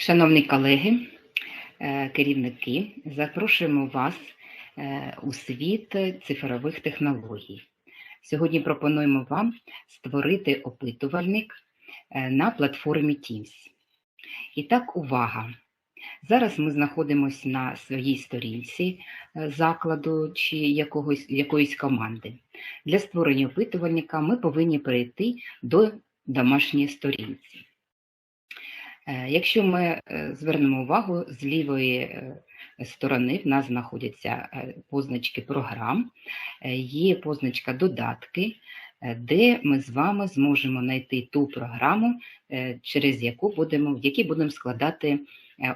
Шановні колеги, е, керівники, запрошуємо вас е, у світ цифрових технологій. Сьогодні пропонуємо вам створити опитувальник е, на платформі Teams. І так, увага! Зараз ми знаходимося на своїй сторінці закладу чи якогось, якоїсь команди. Для створення опитувальника ми повинні перейти до домашньої сторінці. Е, Якщо ми е, звернемо увагу, з лівої е, сторони в нас знаходяться позначки програм, є позначка додатки, де ми з вами зможемо знайти ту програму, через яку будемо, в якій будемо складати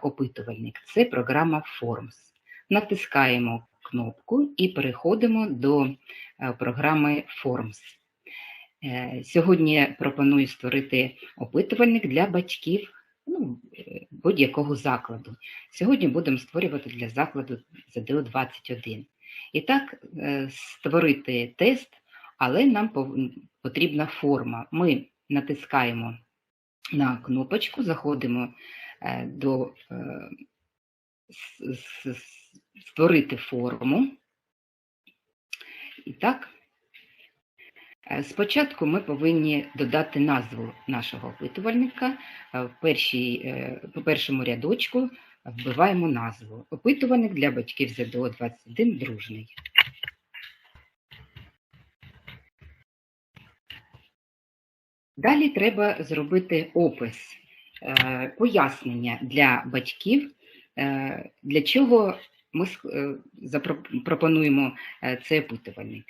опитувальник. Це програма Forms. Натискаємо кнопку і переходимо до програми Forms. Сьогодні пропоную створити опитувальник для батьків ну, е, будь-якого закладу. Сьогодні будемо створювати для закладу ЗДО-21. І так, е, створити тест, але нам потрібна форма. Ми натискаємо на кнопочку, заходимо е, до створити форму. І так, Спочатку ми повинні додати назву нашого опитувальника. Е, В першій, е, по першому рядочку вбиваємо назву. Опитувальник для батьків ЗДО 21 дружний. Далі треба зробити опис, е, пояснення для батьків, е, для чого ми е, пропонуємо е, цей опитувальник.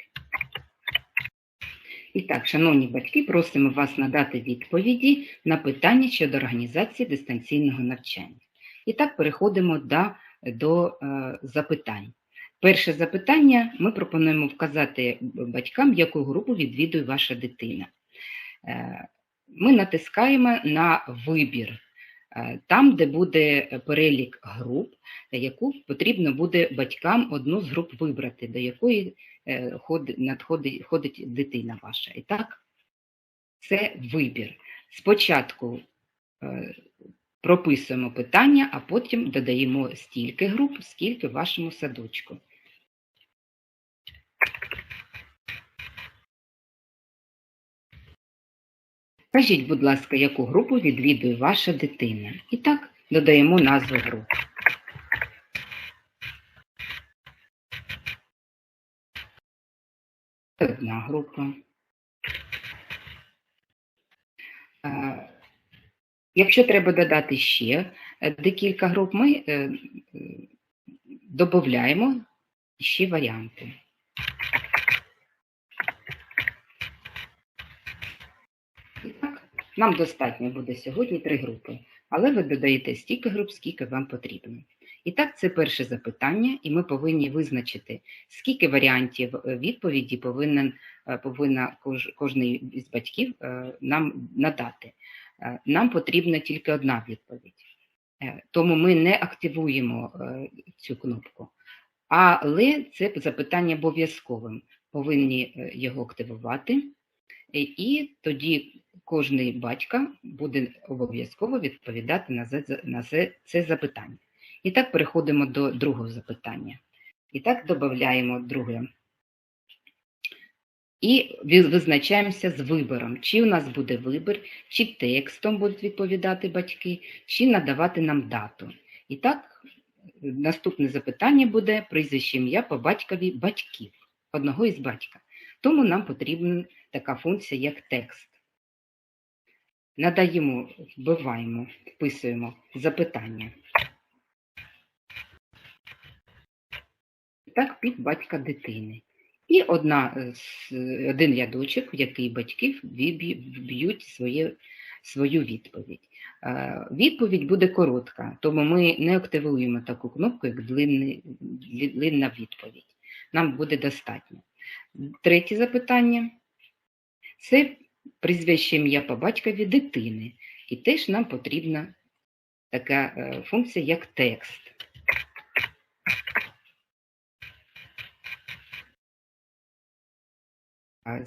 І так, шановні батьки, просимо вас надати відповіді на питання щодо організації дистанційного навчання. І так переходимо до, до е, запитань. Перше запитання ми пропонуємо вказати батькам, яку групу відвідує ваша дитина. Е, Ми натискаємо на вибір, е, там, де буде перелік груп, яку потрібно буде батькам одну з груп вибрати, до якої надходить ходить дитина ваша. І так, це вибір. Спочатку е, прописуємо питання, а потім додаємо стільки груп, скільки в вашому садочку. Кажіть, будь ласка, яку групу відвідує ваша дитина? І так, додаємо назву груп. Одна група. Е, Якщо треба додати ще е, декілька груп, ми е, додаємо ще варіанти. Так, нам достатньо буде сьогодні три групи, але ви додаєте стільки груп, скільки вам потрібно. І так, це перше запитання, і ми повинні визначити, скільки варіантів е, відповіді повинен, е, повинна кож, кожний із батьків е, нам надати. Нам потрібна тільки одна відповідь. Тому ми не активуємо цю кнопку. Але це запитання обов'язковим. Повинні його активувати, і тоді кожний батько буде обов'язково відповідати на це запитання. І так переходимо до другого запитання. І так додаємо друге. І визначаємося з вибором, чи у нас буде вибір, чи текстом будуть відповідати батьки, чи надавати нам дату. І так, наступне запитання буде прізвище ім'я по батькові батьків, одного із батька. Тому нам потрібна така функція, як текст. Надаємо, вбиваємо, вписуємо запитання. Так, під батька дитини. І одна, один рядочок, в який батьки вб'ють вб'ють своє, свою відповідь. Е, Відповідь буде коротка, тому ми не активуємо таку кнопку, як длинний- длинна відповідь. Нам буде достатньо. Третє запитання це прізвище ім'я по батькові дитини. І теж нам потрібна така е, функція, як текст.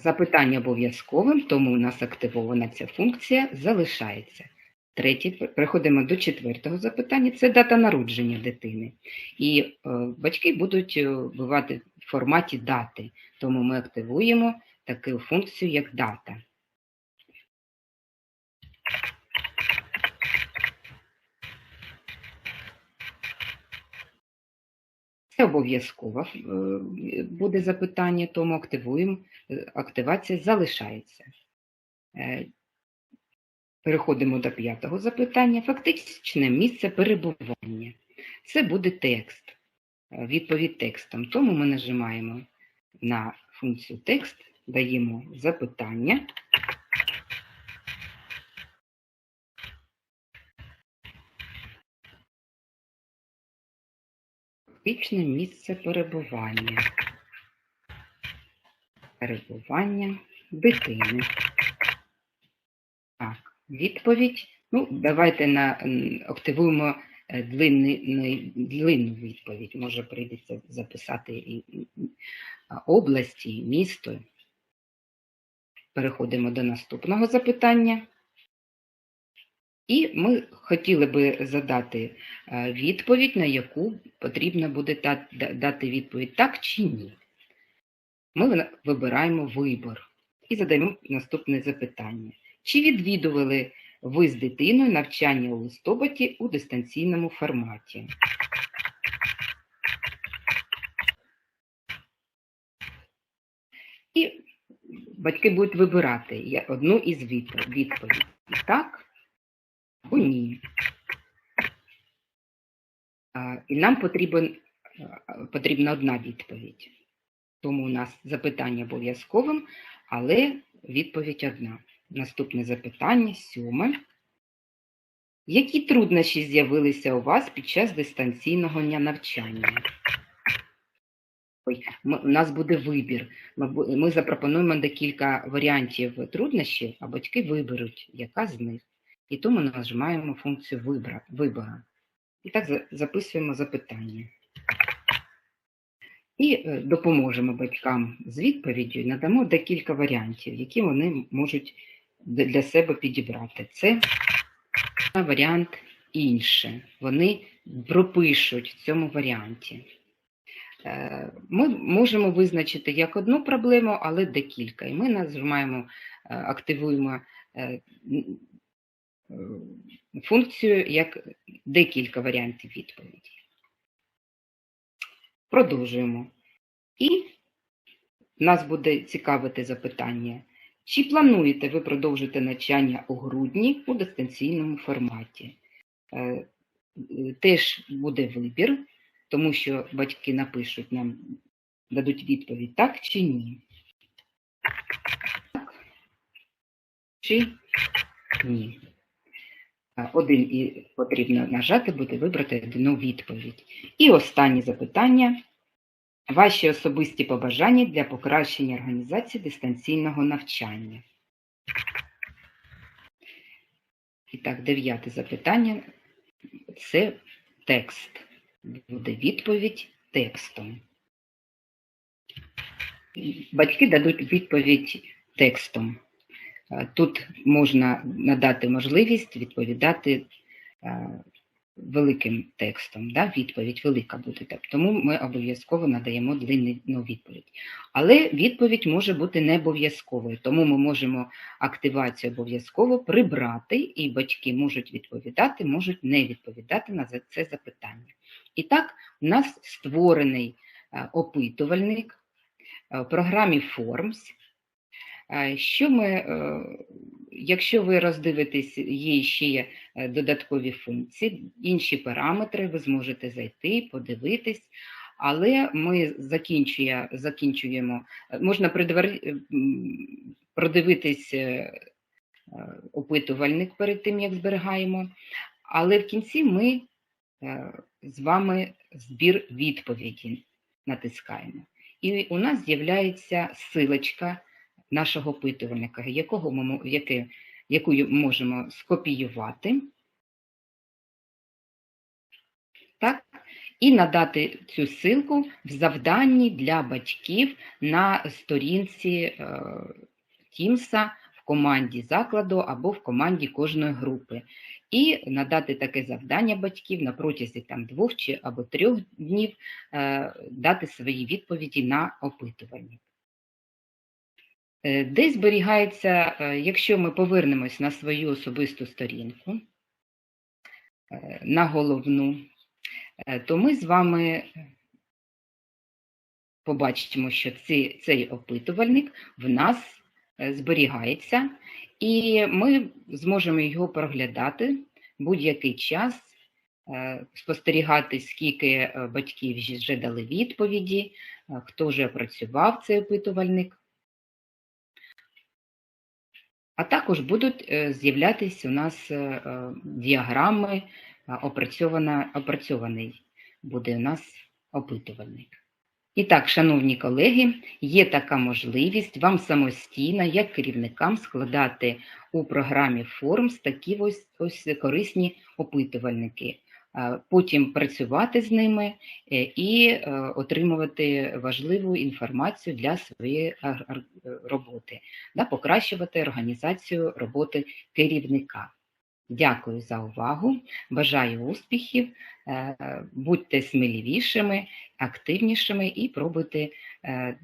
Запитання обов'язковим, тому у нас активована ця функція залишається. Третє, переходимо до четвертого запитання. Це дата народження дитини. І е, батьки будуть е, бувати в форматі дати, тому ми активуємо таку функцію, як дата. Це обов'язково е, буде запитання, тому активуємо. Е, Активація залишається. Е, Переходимо до п'ятого запитання. Фактичне місце перебування. Це буде текст, відповідь текстом. Тому ми нажимаємо на функцію текст, даємо запитання. Фактичне місце перебування. Перебування дитини. Так, відповідь. Ну, давайте на, активуємо е, длинний, длинну відповідь. Може, прийдеться записати і, області, місто. Переходимо до наступного запитання. І ми хотіли би задати е, відповідь, на яку потрібно буде дати відповідь так чи ні. Ми вибираємо вибор і задаємо наступне запитання. Чи відвідували ви з дитиною навчання у листопаді у дистанційному форматі? І батьки будуть вибирати одну із відповідей. Так ні. І нам потрібен, потрібна одна відповідь. Тому у нас запитання обов'язковим, але відповідь одна. Наступне запитання, сьоме. Які труднощі з'явилися у вас під час дистанційного навчання? Ой, у нас буде вибір. Ми запропонуємо декілька варіантів труднощів, а батьки виберуть, яка з них. І тому нажимаємо функцію вибора. І так записуємо запитання. І е, допоможемо батькам з відповіддю і надамо декілька варіантів, які вони можуть для себе підібрати. Це варіант інше. Вони пропишуть в цьому варіанті. Е, Ми можемо визначити як одну проблему, але декілька. І ми нажимаємо, е, активуємо е, функцію як декілька варіантів відповіді. Продовжуємо. І нас буде цікавити запитання. Чи плануєте ви продовжити навчання у грудні у дистанційному форматі? Е, Теж буде вибір, тому що батьки напишуть нам, дадуть відповідь так чи ні. Так чи ні. А, Один і потрібно нажати, буде вибрати одну відповідь. І останнє запитання. Ваші особисті побажання для покращення організації дистанційного навчання. І так, дев'яте запитання це текст. Буде відповідь текстом. Батьки дадуть відповідь текстом. Е, Тут можна надати можливість відповідати е, великим текстом. Да? Відповідь велика буде. Тому ми обов'язково надаємо длинну відповідь. Але відповідь може бути не обов'язковою, тому ми можемо активацію обов'язково прибрати, і батьки можуть відповідати, можуть не відповідати на це запитання. І так, у нас створений е, опитувальник в програмі Forms. Що ми, е, якщо ви роздивитесь, є ще е, додаткові функції, інші параметри, ви зможете зайти, подивитись, але ми закінчує, закінчуємо, е, можна е, продивитись опитувальник перед тим, як зберігаємо, але в кінці ми з вами збір відповіді натискаємо. І у нас з'являється силочка нашого опитувальника, якого ми, яке, яку можемо скопіювати. Так? І надати цю ссылку в завданні для батьків на сторінці е, Тімса в команді закладу або в команді кожної групи. І надати таке завдання батьків на протязі там двох чи або трьох днів е, дати свої відповіді на опитування. Е, Де зберігається, е, якщо ми повернемось на свою особисту сторінку, е, на головну, то ми з вами побачимо, що цей, цей опитувальник в нас зберігається, і ми зможемо його проглядати будь-який час, спостерігати, скільки батьків вже дали відповіді, хто вже опрацював цей опитувальник. А також будуть е, з'являтися у нас е, е, діаграми, опрацьована, опрацьований буде у нас опитувальник. І так, шановні колеги, є така можливість вам самостійно, як керівникам, складати у програмі Forms такі ось, ось корисні опитувальники, потім працювати з ними е, і е, отримувати важливу інформацію для своєї роботи, покращувати організацію роботи керівника. Дякую за увагу, бажаю успіхів, е, будьте сміливішими, активнішими і пробуйте е,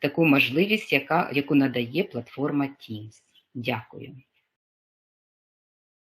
таку можливість, яку надає платформа Teams. Дякую.